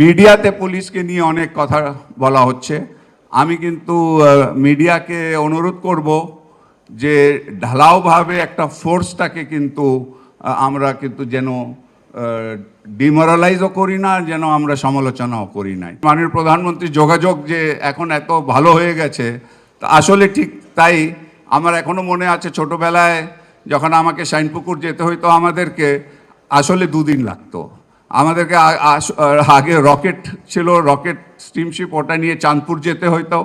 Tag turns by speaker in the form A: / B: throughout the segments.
A: মিডিয়াতে পুলিশকে নিয়ে অনেক কথা বলা হচ্ছে। আমি কিন্তু মিডিয়াকে অনুরোধ করব যে ঢালাওভাবে একটা ফোর্সটাকে কিন্তু আমরা কিন্তু যেন ডিমোরালাইজও করি না, যেন আমরা সমালোচনাও করি নাই। মাননীয় প্রধানমন্ত্রী যোগাযোগ যে এখন এত ভালো হয়ে গেছে, তা আসলে ঠিক তাই। আমার এখনও মনে আছে ছোটবেলায় যখন আমাকে শাইনপুকুর যেতে হইতো আমাদেরকে, আসলে দুদিন লাগতো। আমাদেরকে আগে রকেট ছিল রকেট স্টিমশিপ ওটা নিয়ে চাঁদপুর যেতে হইতো।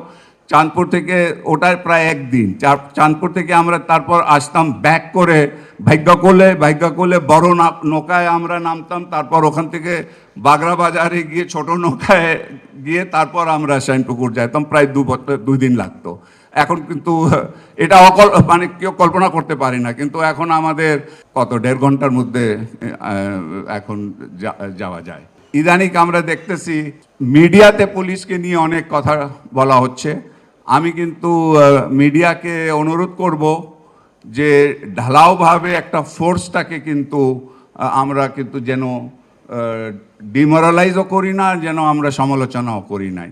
A: চাঁদপুর থেকে ওটার প্রায় একদিন। চাঁদপুর থেকে আমরা তারপর আসতাম ব্যাক করে ভাগ্যকোলে। ভাগ্যকোলে বড় নৌকায় আমরা নামতাম। তারপর ওখান থেকে বাগড়া বাজারে গিয়ে, ছোট নৌকায় গিয়ে তারপর আমরা শাইনপুকুর যাইতাম। প্রায় দু বছর, দুই দিন লাগতো। এখন কিন্তু এটা অকল মানে কেউ কল্পনা করতে পারি না। কিন্তু এখন আমাদের কত, দেড় ঘণ্টার মধ্যে এখন যাওয়া যায়। ইদানিং আমরা দেখতেছি, মিডিয়াতে পুলিশকে নিয়ে অনেক কথা বলা হচ্ছে। আমি কিন্তু মিডিয়াকে অনুরোধ করব যে ঢালাওভাবে একটা ফোর্সটাকে কিন্তু আমরা কিন্তু যেন ডিমোরালাইজও করি না, যেন আমরা সমালোচনাও করি নাই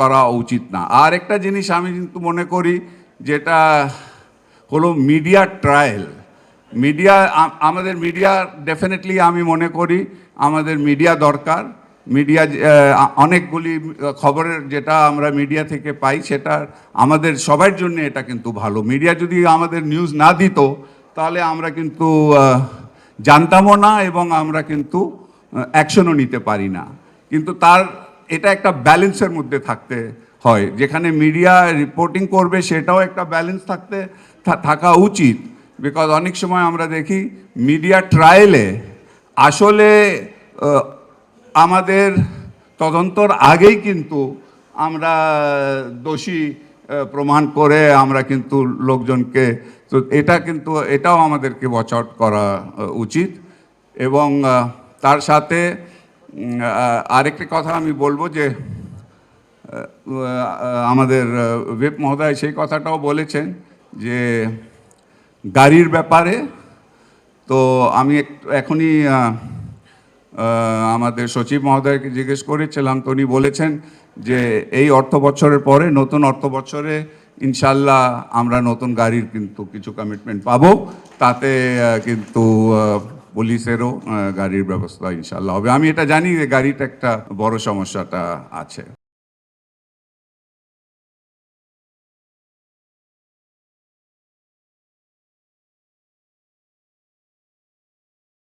A: করা উচিত না। আর একটা জিনিস আমি কিন্তু মনে করি, যেটা হলো মিডিয়া ট্রায়াল। মিডিয়া আমাদের মিডিয়া ডেফিনেটলি আমি মনে করি, আমাদের মিডিয়া দরকার। মিডিয়া অনেকগুলি খবরের যেটা আমরা মিডিয়া থেকে পাই, সেটা আমাদের সবার জন্য এটা কিন্তু ভালো। মিডিয়া যদি আমাদের নিউজ না দিত, তাহলে আমরা কিন্তু জানতামও না এবং আমরা কিন্তু অ্যাকশনও নিতে পারি না। কিন্তু তার, এটা একটা ব্যালেন্সের মধ্যে থাকতে হয়। যেখানে মিডিয়া রিপোর্টিং করবে, সেটাও একটা ব্যালেন্স থাকতে থাকা উচিত। বিকজ অনেক সময় আমরা দেখি, মিডিয়া ট্রায়ালে আসলে আমাদের তদন্তর আগেই কিন্তু আমরা দোষী প্রমাণ করে আমরা কিন্তু লোকজনকে, তো এটা কিন্তু, এটাও আমাদেরকে ওয়াচ আউট করা উচিত। এবং তার সাথে আরেকটি কথা আমি বলব যে আমাদের ভিপ মহোদয় সেই কথাটাও বলেছেন যে, গাড়ির ব্যাপারে, তো আমি এখনই আমাদের সচিব মহোদয়কে জিজ্ঞেস করেছিলাম তো উনি বলেছেন যে এই অর্থ বছরের পরে নতুন অর্থ বছরে ইনশাল্লাহ আমরা নতুন গাড়ির কিন্তু কিছু কমিটমেন্ট পাবো। তাতে কিন্তু পুলিশেরও গাড়ির ব্যবস্থা ইনশাল্লাহ হবে। আমি এটা জানি যে গাড়িটা একটা বড় সমস্যাটা আছে।